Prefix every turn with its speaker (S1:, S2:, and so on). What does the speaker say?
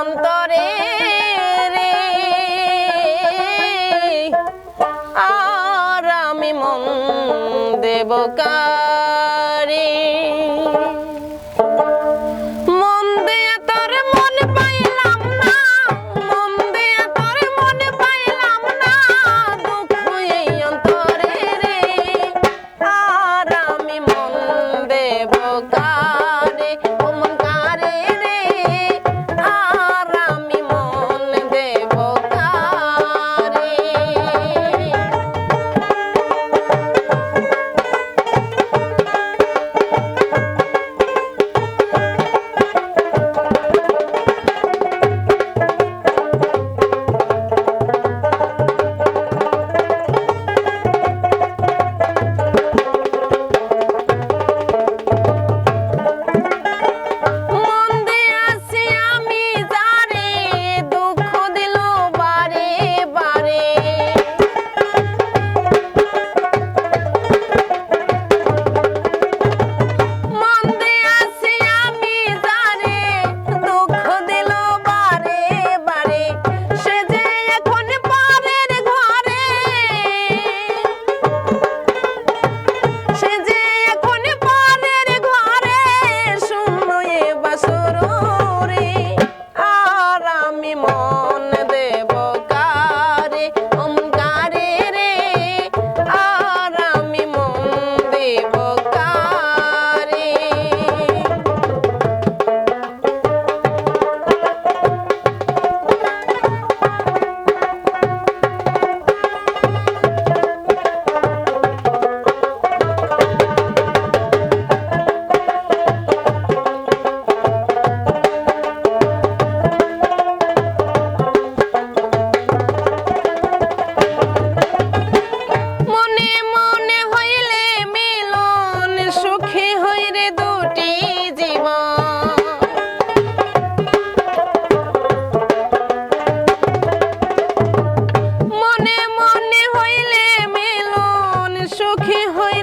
S1: অন্তরে রে। আর আমি মন দেবকারী। সখী হই